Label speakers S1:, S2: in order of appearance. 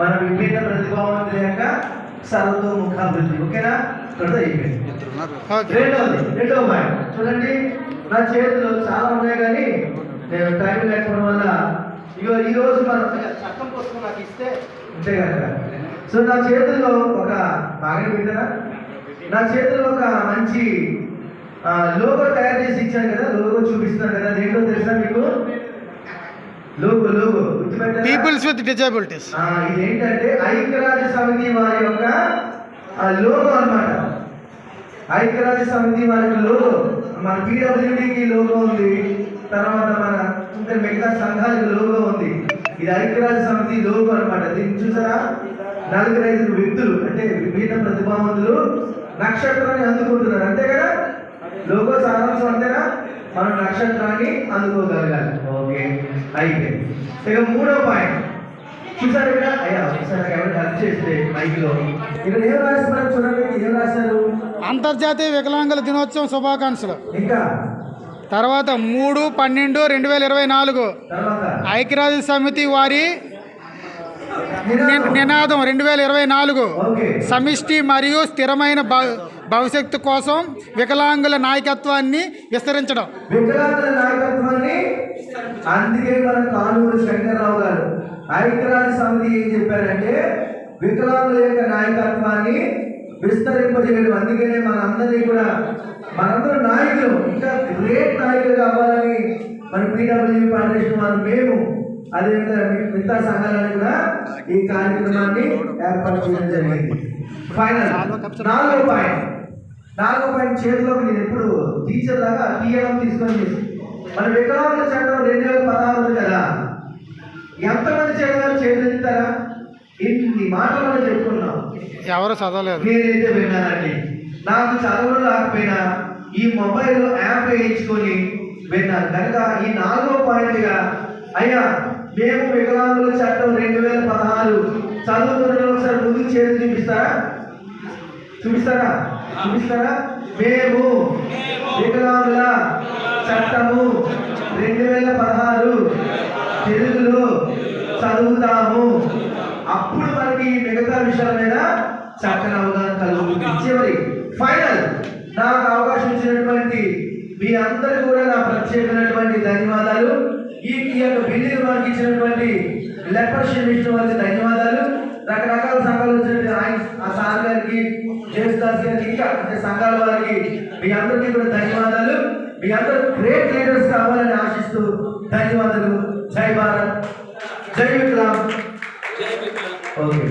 S1: మన విభిన్న ప్రతిభావంతుల యొక్క సర్వతోముఖాభివృద్ధి ఓకేనా? ఇక్కడ అయిపోయింది.
S2: ఓకే
S1: రెండవది రెండవ పాయింట్. చూడండి నా చేతిలో చాలా ఉన్నాయి కానీ నేను టైం లేకపోవడం వల్ల ఇగో ఈ రోజు మనం చట్టం పుస్తకం నాకు ఇస్తే అంతే కనుక సో నా చేతుల్లో ఒక బాగా వింటారా నా చేతిలో ఒక మంచి లోగో తయారు చేసి ఇచ్చాను కదా లోగో చూపిస్తున్నాను కదా దేంట్లో తెలుసా మీకు?
S2: పీపుల్స్ విత్ డిజబిలిటీస్
S1: ఇదేంటంటే ఐక్యరాజ్య సమితి వారి యొక్క లోగో అన్నమాట. ఐక్యరాజ్య సమితి వారి యొక్క లోగో. మన పీడబ్ల్యూడికి లోగో ఉంది. తర్వాత మన ఇంకా మిగతా సంఘాలకు లోగో ఉంది. ఇది ఐక్యరాజ్య సమితి లోగో అన్నమాట. దీన్ని చూసారా? నలుగురు ఐదుగురు వ్యక్తులు అంటే విభిన్న ప్రతిభావంతులు నక్షత్రాన్ని అందుకుంటున్నారు. అంతే కదా? లోగో సారాంశం అంతేనా? మనం నక్షత్రాన్ని అందుకోగలగాలి. ఇక మూడో పాయింట్. చూసారు ఇక్కడ అయ్యా ఎవరు హెల్ప్ చేస్తే మైక్లో ఇక్కడ ఏం రాస్తున్నారు చూడండి ఏం రాశారు?
S2: అంతర్జాతీయ వికలాంగుల దినోత్సవం శుభాకాంక్షలు.
S1: ఇంకా?
S2: తర్వాత మూడు పన్నెండు రెండు వేల ఇరవై నాలుగు. ఐక్యరాజ్య సమితి వారి
S1: నినాదం.
S2: రెండు వేల ఇరవై నాలుగు. సమిష్టి మరియు స్థిరమైన భవ- భవిష్యత్తు కోసం వికలాంగుల నాయకత్వాన్ని విస్తరించడం.
S1: వికలాంగుల అందుకే మన కానూరు శంకర్రావు గారు ఐక్యరాజ్య సమితి ఏం చెప్పారంటే వికలాంగుల యొక్క నాయకత్వాన్ని విస్తరింపజేయడం. అందుకనే మనందరినీ కూడా మనందరూ నాయకులు ఇంకా గ్రేట్ నాయకులు కావాలని మన పీడబ్ల్యూ ఫౌండేషన్ వారు మేము అదేవిధంగా మిగతా సంఘాలను కూడా ఈ కార్యక్రమాన్ని ఏర్పాటు చేయడం జరిగింది. ఫైనల్ నాలుగో పాయింట్ నాలుగో పాయింట్ చేతిలోకి నేను ఎప్పుడు టీచర్ లాగా తీయడం తీసుకొని మన వికలాంగుల చట్టం రెండు వేల పదహారు ఉంది కదా. ఎంతమంది చేతులు ఎత్తారా ఇన్ని మాటలు మనం చెప్పుకున్నాం.
S2: ఎవరు చదవలేదు.
S1: నేనైతే విన్నానండి నాకు చదవడం రాకపోయినా ఈ మొబైల్ యాప్ వేయించుకొని విన్నాను. కనుక ఈ నాలుగో పాయింట్గా అయ్యా మేము వికలాంగుల చట్టం రెండు వేల పదహారు చదువుతున్న ఒకసారి ముందుకు చేతి చూపిస్తారా? చూపిస్తారా? చూపిస్తారా? మేము చట్టము. రెండు వేల పదహారు తెలుగులో చదువుతాము. అప్పుడు మనకి మిగతా విషయాల మీద చక్కని అవగాహన కలుగుతుంది. చివరి ఫైనల్ నాకు అవకాశం ఇచ్చినటువంటి మీ అందరికీ కూడా నా ప్రత్యేకమైనటువంటి ధన్యవాదాలు. ఈ యొక్క బిల్లుని మనకి ఇచ్చినటువంటి లెపర్షిప్ ఇచ్చిన వారికి ధన్యవాదాలు. రకరకాల సంఘాలు వచ్చినటువంటి ఆయన ఆ సార్ గారికి జేసుదాస్ గారికి ఇంకా సంఘాల వారికి మీ అందరికీ కూడా ధన్యవాదాలు. మీ అందరూ గ్రేట్ లీడర్స్ కావాలని ఆశిస్తూ ధన్యవాదాలు. జై భారత్. జై విక్రామ్. ఓకే